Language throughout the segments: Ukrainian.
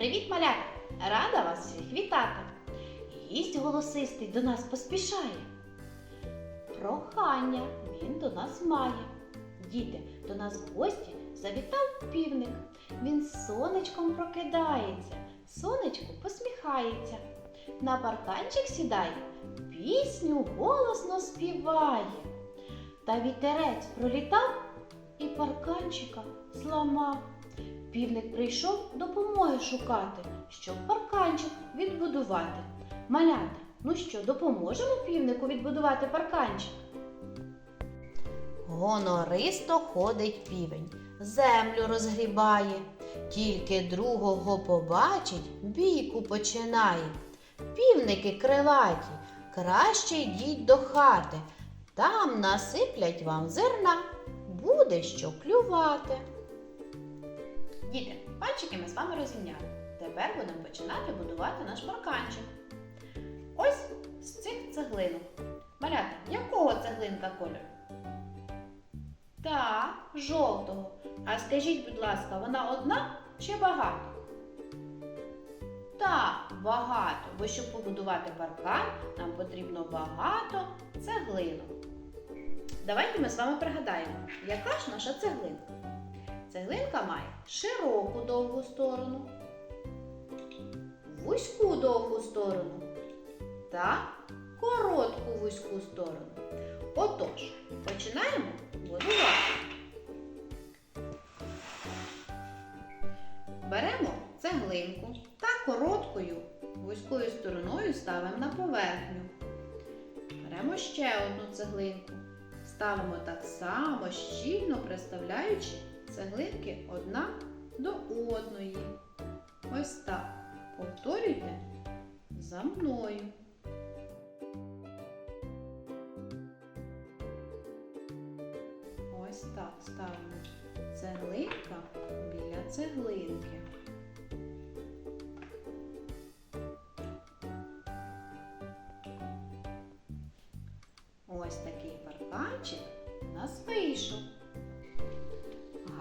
Привіт, малята! Рада вас всіх вітати! Гість голосистий до нас поспішає. Прохання він до нас має. Діти, до нас в гості завітав півник. Він сонечком прокидається, сонечку посміхається. На парканчик сідає, пісню голосно співає. Та вітерець пролітав і парканчика зламав. Півник прийшов допомоги шукати, щоб парканчик відбудувати. Малята, ну що, допоможемо півнику відбудувати парканчик? Гонористо ходить півень, землю розгрібає, тільки другого побачить, бійку починає. Півники крилаті, краще йдіть до хати, там насиплять вам зерна, буде що клювати. Діти, пальчики ми з вами розімняли. Тепер будемо починати будувати наш парканчик. Ось з цих цеглинок. Малята, якого цеглинка кольору? Так, жовтого. А скажіть, будь ласка, вона одна чи багато? Так, багато, бо щоб побудувати паркан, нам потрібно багато цеглинок. Давайте ми з вами пригадаємо, яка ж наша цеглинка? Цеглинка має широку довгу сторону, вузьку довгу сторону та коротку вузьку сторону. Отож, починаємо будувати. Беремо цеглинку та короткою вузькою стороною ставимо на поверхню. Беремо ще одну цеглинку. Ставимо так само щільно приставляючи цеглинки одна до одної. Ось так. Повторюйте за мною. Ось так ставимо цеглинка біля цеглинки. Ось такий парканчик у нас вийшов.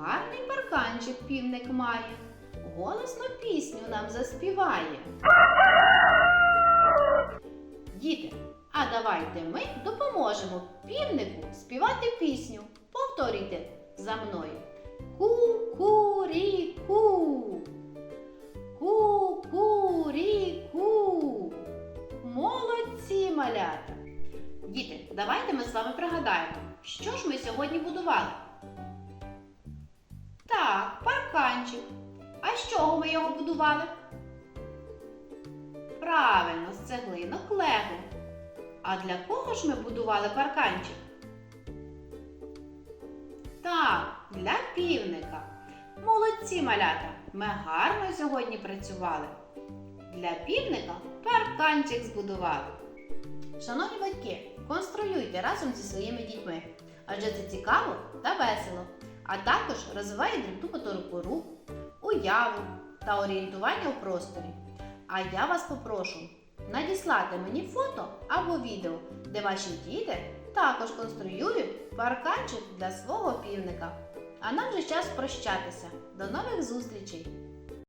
Гарний парканчик півник має, голосно пісню нам заспіває. Діти, а давайте ми допоможемо півнику співати пісню. Повторюйте за мною. Ку-ку-рі-ку. Ку-ку-рі-ку. Молодці малята! Діти, давайте ми з вами пригадаємо, що ж ми сьогодні будували. Парканчик. А з чого ми його будували? Правильно, з цеглинок лего. А для кого ж ми будували парканчик? Так, для півника. Молодці малята! Ми гарно сьогодні працювали. Для півника парканчик збудували. Шановні батьки, конструюйте разом зі своїми дітьми, адже це цікаво та весело, а також розвиває дрібну моторику рук, уяву та орієнтування у просторі. А я вас попрошу надіслати мені фото або відео, де ваші діти також конструюють парканчик для свого півника. А нам вже час прощатися. До нових зустрічей!